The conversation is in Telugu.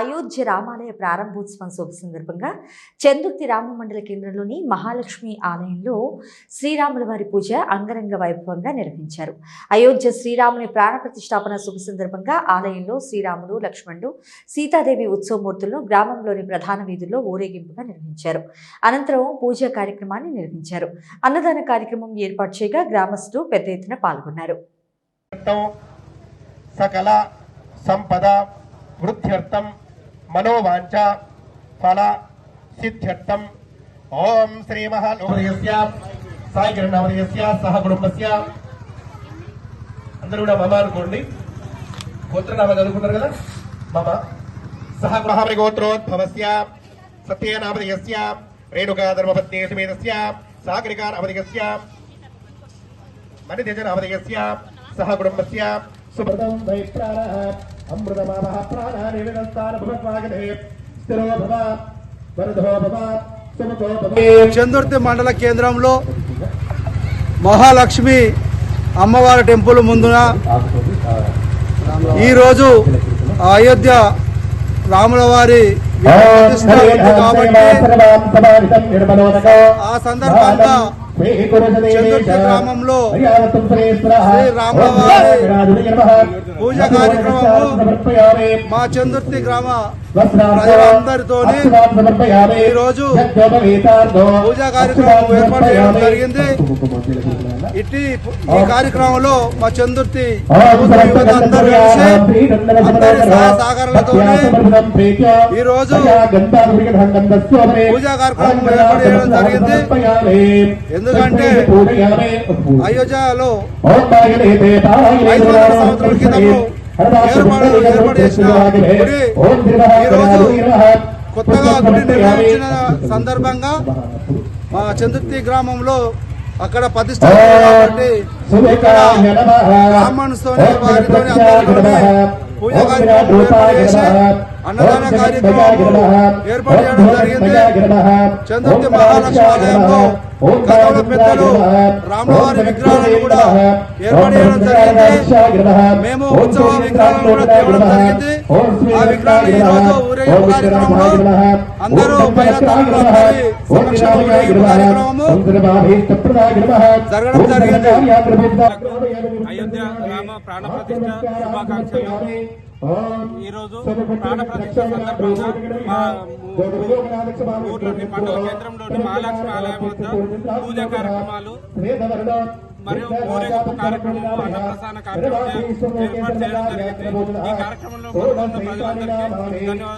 అయోధ్య రామాలయ ప్రారంభోత్సవం శుభ సందర్భంగా చందుర్తి రామ మండల కేంద్రంలోని మహాలక్ష్మి ఆలయంలో శ్రీరాముల వారి పూజ అంగరంగ వైభవంగా నిర్వహించారు. అయోధ్య శ్రీరాముని ప్రాణ ప్రతిష్టాపన శుభ సందర్భంగా ఆలయంలో శ్రీరాముడు లక్ష్మణుడు సీతాదేవి ఉత్సవమూర్తులను గ్రామంలోని ప్రధాన వీధుల్లో ఊరేగింపుగా నిర్వహించారు. అనంతరం పూజా కార్యక్రమాన్ని నిర్వహించారు. అన్నదాన కార్యక్రమం ఏర్పాటు చేయగా గ్రామస్తులు పెద్ద ఎత్తున పాల్గొన్నారు. సకల సంపద వృద్ధ్యర్థం మనోవాంఛ ఫల సిద్ధ్యర్థం ఓం శ్రీ మహానోదయస్య సాయి కిరణావదయస్య సహ కుటుంబస్య అందరూ కూడా మమ అనుకోండి. గోత్రనామ చదువుకున్నారు కదా? మమ సహ మహామరి గోత్రోద్భవస్య సత్యనామదయస్య రేణుకా ధర్మపత్ని సుమేధస్య సాగరికా అవదయస్య మణితేజనామదయస్య సహ కుటుంబస్య సుభృతం వైప్రాణः అమృతమావః ప్రాణాని వినస్తాన భగవద్వాగనే స్థిరో భవ వరదో భవ భవ చందుర్తి మండల కేంద్రంలో మహాలక్ష్మి అమ్మవారి టెంపుల్ ముందున ఈరోజు అయోధ్య రాముల వారి కాబట్టి ఆ సందర్భంగా చందుర్తి గ్రామంలో శ్రీ రాములవారి పూజ కార్యక్రమము మా చందుర్తి గ్రామ ప్రజలందరితోని ఈరోజు పూజా కార్యక్రమం ఏర్పాటు చేయడం జరిగింది. ఇట్టి ఈ కార్యక్రమంలో మా చందుర్తి అందరూ కలిసి అందరి సహకారాలతోని ఈరోజు పూజా కార్యక్రమం ఏర్పాటు చేయడం జరిగింది. ఎందుకంటే అయోధ్యలో ఐదు వందల సంవత్సరాల క్రితము ఏర్పాటు ఏర్పాటు చేసిన గుడి ఈరోజు కొత్తగా గుడి నిర్మించిన సందర్భంగా మా చందుర్తి గ్రామంలో అక్కడ ప్రతిష్ట ఇక్కడ బ్రాహ్మణులతోని వారితోని అందరితోని పూజ కార్యక్రమం ఏర్పాటు చేసి అన్నదాన కార్యక్రమం ఏర్పాటు చేయడం జరిగింది. చంద్రుడి మహాలక్ష్మి ఆలయంలో గతంలో పెద్దలు విగ్రహాలను కూడా ఏర్పాటు చేయడం జరిగింది. మేము ఉత్సవ విగ్రహాలను కూడా తేవడం జరిగింది. ఆ విగ్రహాలు ఈ రోజు ఊరేగింపు కార్యక్రమంలో అందరూ మహిళాతల్లులందరి సమక్షంలో ఊరేగింపు కార్యక్రమము జరగడం జరిగింది. అయోధ్య రామ ప్రాణ ప్రతిష్ట శుభాకాంక్షలు. ఈరోజు ప్రాణ ప్రతిష్ట సందర్భంగా మా ఊర్లోని మండల కేంద్రంలోని మహాలక్ష్మి ఆలయం వద్ద పూజా కార్యక్రమాలు మరియు ఊరేగింపు కార్యక్రమం అన్నప్రసాన కార్యక్రమం ఏర్పాటు చేయడం జరిగింది. ఈ కార్యక్రమంలో పాల్గొన్న ప్రజలందరికీ ధన్యవాదాలు.